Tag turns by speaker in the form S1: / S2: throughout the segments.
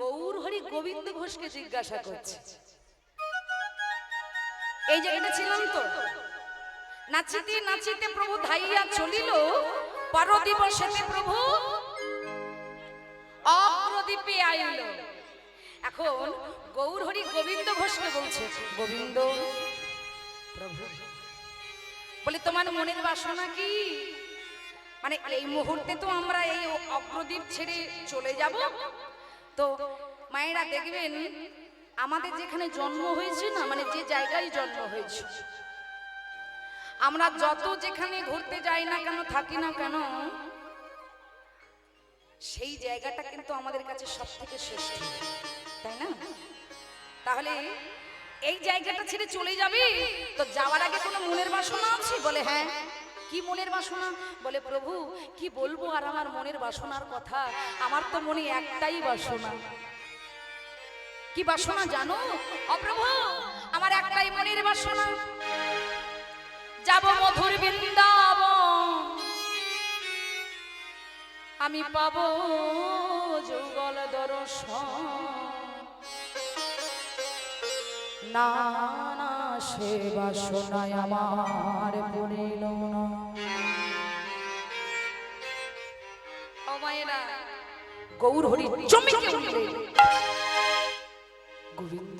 S1: গৌর হরি গোবিন্দ ঘোষকে জিজ্ঞাসা করছে। এই জায়গাটা ছিলাম তো। নাচিতে নাচিতে প্রভু ধাইয়া চলিল পর দিবসেতে প্রভু অগ্রদীপে আইল। এখন গৌর হরি গোবিন্দ ঘোষকে বলছে, গোবিন্দ, প্রভু, বলি তোমার মনের বাসনা কি? মানে এই মুহূর্তে তো আমরা এই অগ্রদীপ ছেড়ে চলে যাব। তো মায়েরা দেখবেন, আমাদের যেখানে জন্ম হয়েছে না মানে যে জায়গায় জন্ম হয়েছে, আমরা যত যেখানে ঘুরতে যাই না কেন, থাকি না কেন, সেই জায়গাটা কিন্তু আমাদের কাছে সব থেকে শ্রেষ্ঠ। তাই না? তাহলে এই জায়গাটা ছেড়ে চলে যাবি? তো যাওয়ার আগে কোনো মনের বাসনা আছে? বলে হ্যাঁ। কি মনের বাসনা? বলে, প্রভু, কি বলব আর আমার মনের বাসনার কথা? আমার তো মনে একটাই বাসনা। কি বাসনা জানো? অপ্রভু, আমার একটাই মনের বাসনা। যাব মধুর বৃন্দাবন। আমি পাবো যুগল দর্শন। না না সে বাসনায় আমার পড়িল না গৌর হরি চমকে গোবিন্দ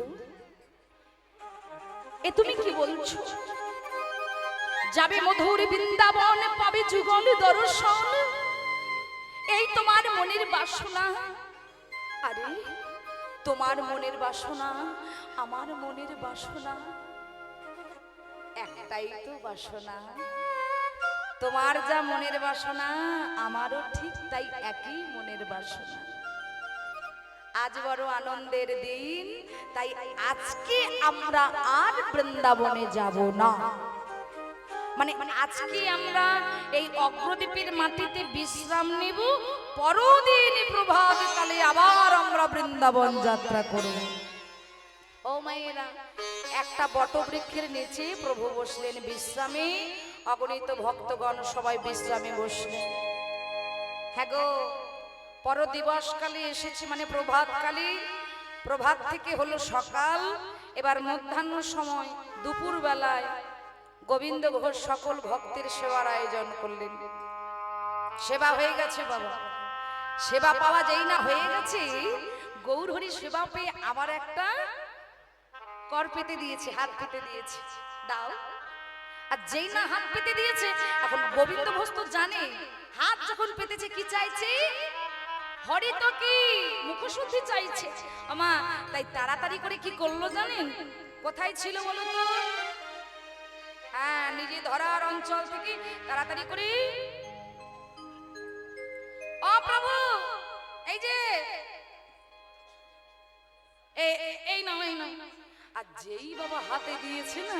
S1: এ তুমি কি বলছো? যাবে মধুর বৃন্দাবন পাবে যুগল দর্শন। এই তোমার মনের বাসনা। আরে তোমার মনের বাসনা আমার মনের বাসনা। একটাই তো বাসনা। তোমার যা মনের বাসনা, আমারও ঠিক তাই একই মনের বাসনা। আজ বড় আনন্দের দিন, তাই আজকে আমরা আর বৃন্দাবনে যাব না। মানে আজকে আমরা এই অগ্রদ্বীপের মাটিতে বিশ্রাম নেব, পরদিন প্রভাত কালে আবার আমরা বৃন্দাবন যাত্রা করব। ও মায়েরা একটা বটবৃক্ষের নিচে প্রভু বসলেন বিশ্রামে। অগণিত ভক্তগণ সবাই বিশ্রামে বসলেন। হ্যাঁ গো পর দিবসকালে এসেছে মানে প্রভাতকালে। প্রভাত থেকে হলো সকাল, এবার মধ্যাহ্ন সময় দুপুর বেলায় গোবিন্দ ঘোষ সকল ভক্তের সেবার আয়োজন করলেন। সেবা হয়ে গেছে বাবা। সেবা পাওয়া যেই না হয়ে গেছে, গৌরহরি সেবা পেয়ে আবার একটা কর পেতে দিয়েছে, হাত পেতে দিয়েছে। দাও। আর যেই না হাত পেতে দিয়েছে, এখন গোবিন্দ ঘোষ তো জানে, হাত যখন পেতেছে কি চাইছে? হরি তো কি? মুখশুদ্ধি চাইছে। আমা, তাই তাড়াতাড়ি করে কি করল জানেন কোথায় ছিল বলো তো? হ্যাঁ নিজে ধরার অঞ্চল থেকে তাড়াতাড়ি করে। ও প্রভু, এই যে। এ- এ- এই নাও এই নাও। আর যেই বাবা হাতে দিয়েছে না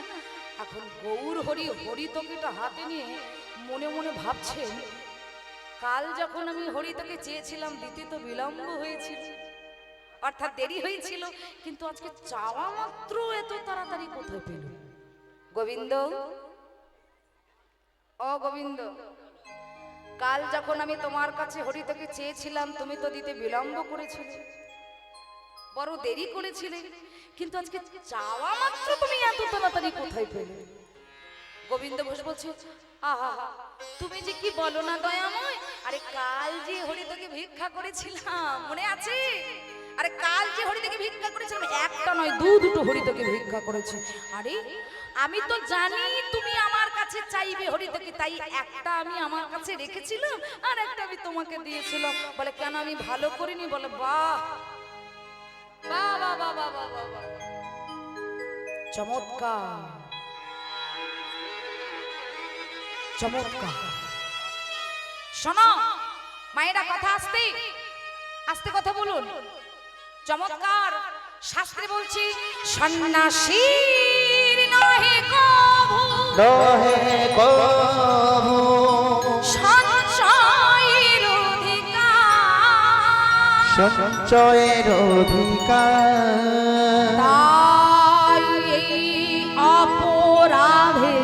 S1: এখন গৌর হরি হরি হরিতকিটা হাতে নিয়ে মনে মনে ভাবছেন, কাল যখন আমি হরিতকে চেয়েছিলাম, দিতে তো বিলম্ব হয়েছিল। অর্থাৎ দেরি হয়েছিল, কিন্তু আজকে চাওয়া মাত্র এত তাড়াতাড়ি কোথায় পেল? গোবিন্দ? ও গোবিন্দ, কাল যখন আমি তোমার কাছে হরিতকে চেয়েছিলাম, তুমি তো দিতে বিলম্ব করেছিলে। বড় দেরি করেছিলে। কিন্তু আজকে চাওয়া মাত্র তুমি এত তাড়াতাড়ি কোথায় পেলে? গোবিন্দ ঘোষ বলছে, আহা, তুমি যে কি বলো না দয়াময়? আরে কাল যে হরিতকে ভিক্ষা করেছিলাম, মনে আছে? আরে কাল যে হরিতকে ভিক্ষা করেছিলাম, একটা নয়, দু দুটো হরিতকে ভিক্ষা করেছি। আরে, আমি তো জানি তুমি আমার কাছে চাইবে হরিতকে তাই একটা আমি আমার কাছে রেখেছিলাম, আর একটা আমি তোমাকে দিয়েছিলাম। বলে, কেন আমি ভালো করিনি? বলে, বাহ চমৎকার। চমৎকার। মায়েরা কথা আসতে। আস্তে কথা বলুন। চমৎকার। শাস্ত্রে বলছি সন্ন্যাসীর নহে কভু।
S2: রহে কভু।
S1: সঞ্চয়ের অধিকার। অপরাধে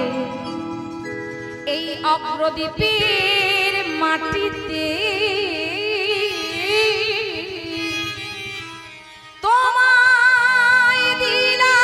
S1: এই অগ্রদীপের মাটিতে তোমার দিলাম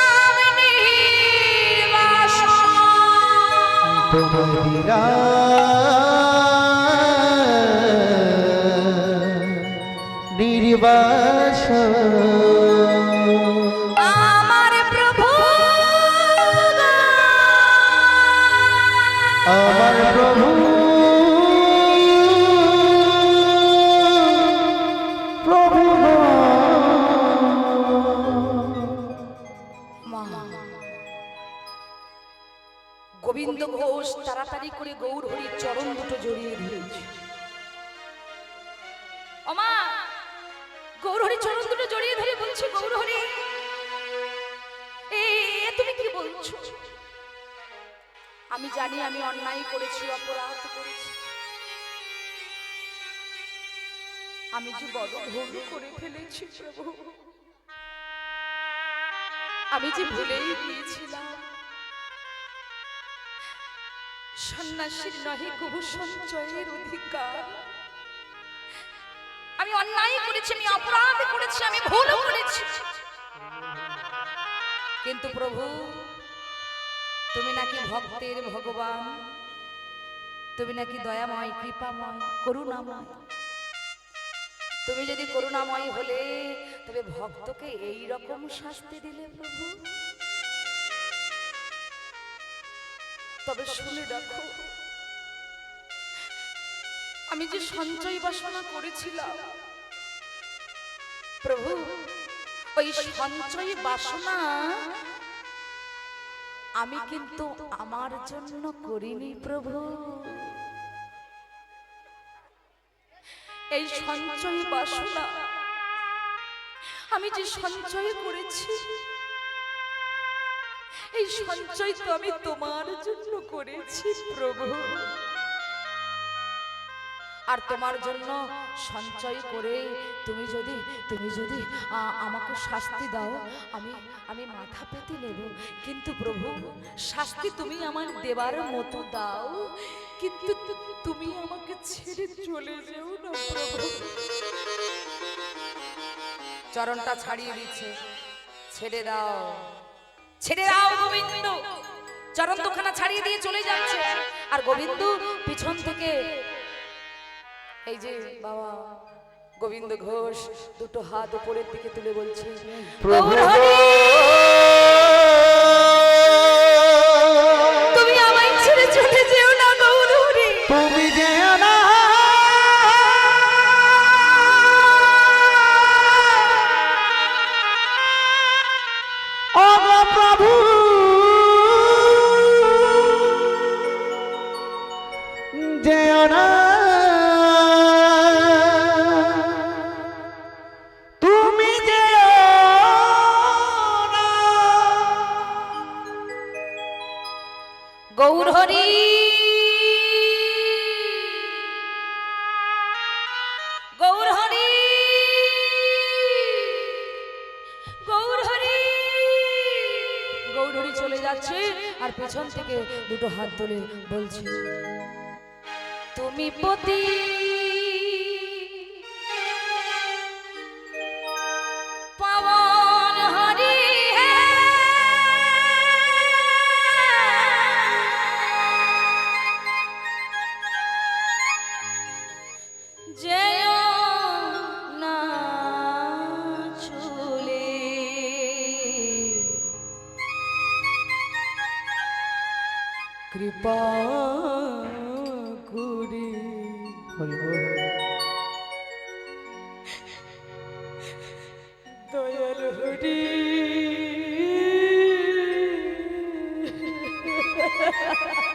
S1: আমি যে বড় ভুল করে ফেলেছি প্রভু। আমি যে ভুলেই গিয়েছিলাম। সন্ন্যাসীর নহে বহু সঞ্চয়ের অধিকার। আমি অন্যায় করেছি, আমি অপরাধ করেছি, আমি ভুল করেছি। কিন্তু প্রভু, তুমি নাকি ভক্তের ভগবান। তুমি নাকি দয়াময়, কৃপাময়, করুণাময়। তুমি যদি করুণাময় হলে, তবে ভক্তকে এই রকম শাস্তি দিলে প্রভু। তবে শুনে রাখো আমি যে সঞ্চয় বাসনা করেছিলাম, প্রভু, ওই সঞ্চয় বাসনা আমি কিন্তু আমার জন্য করিনি প্রভু। এই সঞ্চয় বাসনা। আমি যে সঞ্চয় করেছি, এই সঞ্চয় তো আমি তোমার জন্য করেছি, প্রভু। আর তোমার জন্য সঞ্চয় করে তুমি যদি তুমি যদি আমাকে শাস্তি দাও, আমি আমি মাথা পেতে নেব। কিন্তু প্রভু, শাস্তি তুমি আমার দেবার মতো দাও। কিন্তু তুমি আমাকে ছেড়ে চলে যেও না প্রভু। চরণটা ছাড়িয়ে দিচ্ছে। ছেড়ে দাও। ছেড়ে দাও গোবিন্দ। চরণ দুখানা ছাড়িয়ে দিয়ে চলে যাচ্ছে। আর গোবিন্দ পিছন থেকে এই যে বাবা গোবিন্দ ঘোষ দুটো হাত উপরের দিকে তুলে বলছে
S2: প্রভু
S1: গৌর হরি গৌর হরি গৌর হরি গৌর হরি চলে যাচ্ছে আর পেছন থেকে দুটো হাত তুলে বলছে, তুমি পতি কৃপা করে
S2: হরি। ha
S1: দয়াল হরি।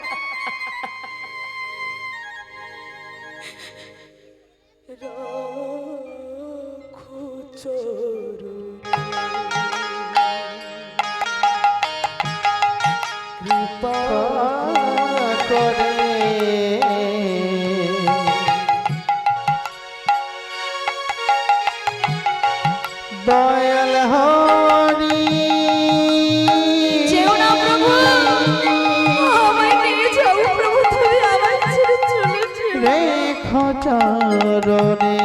S1: চরণে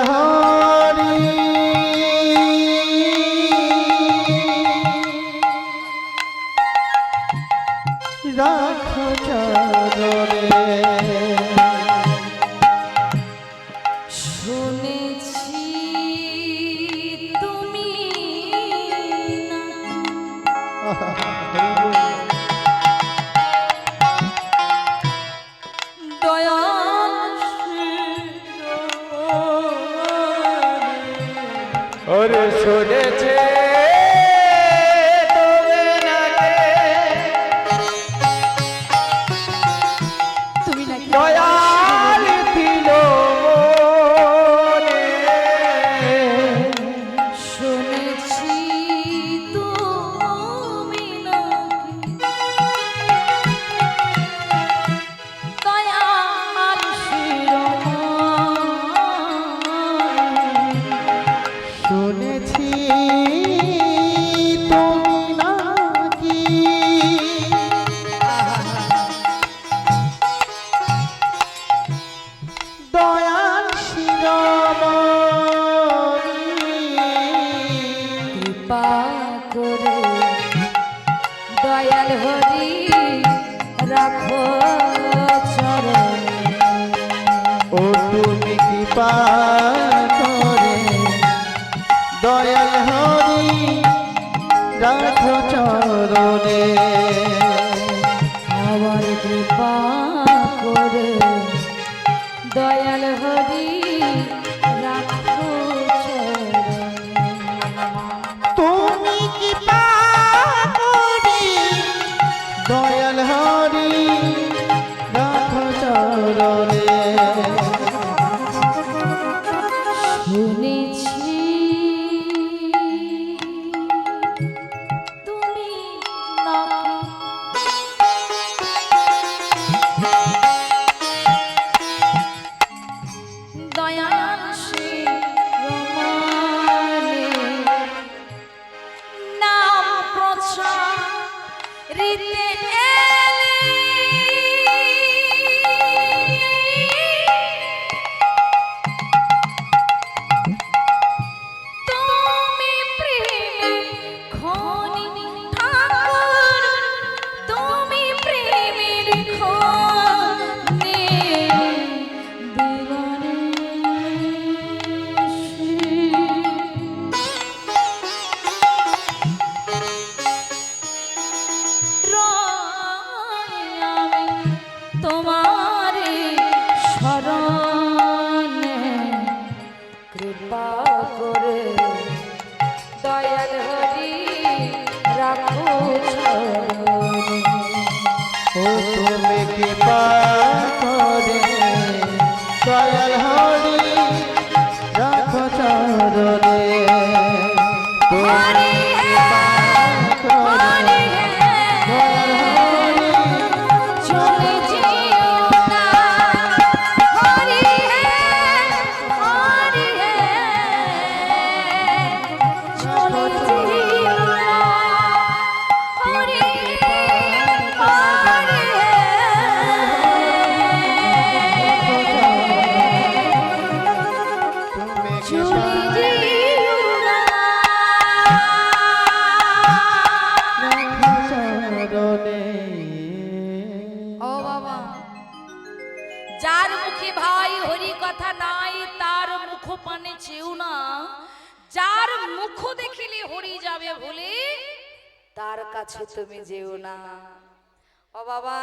S2: দয়াল ওরে শুনেছে
S1: তুমি কৃপা করে। দয়াল হরি রাখ চরণে।
S2: আমার কৃপা করে। দয়াল হরি
S1: শরণে কৃপা করে দয়াল হরি রাখো
S2: ও তুমি কৃপা
S1: যার মুখে ভাই হরি কথা নাই, তার মুখ পানে চেও না। যার মুখ দেখিলে হরি যাবে বলে, তার কাছে তুমি যেও না। ও বাবা,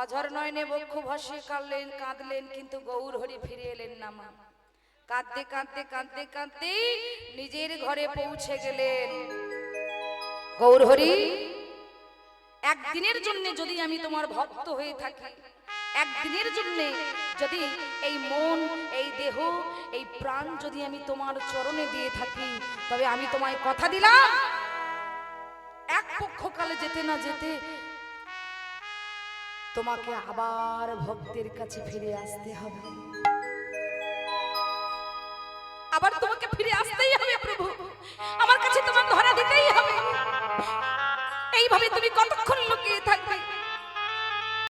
S1: অঝর নয়নে বক্ষ ভসে কাঁদলেন কাঁদলেন, কিন্তু গৌর হরি ফিরে এলেন না মা। কাঁদতে কাঁদতে কাঁদতে কাঁদতে নিজের ঘরে পৌঁছে গেলেন। গৌর হরি, একদিনের জন্য যদি আমি তোমার ভক্ত হয়ে থাকি একদিনের জন্য যদি এই মন, এই দেহ, এই প্রাণ যদি আমি তোমার চরণে দিয়ে থাকি, তবে আমি তোমায় কথা দিলাম। এক পক্ষকালে যেতে না যেতে তোমাকে আবার ভক্তের কাছে ফিরে আসতে হবে। আবার তোমাকে ফিরে আসতেই হবে প্রভু। আমার কাছে তোমার ধরা দিতেই হবে। এইভাবে তুমি কতক্ষণ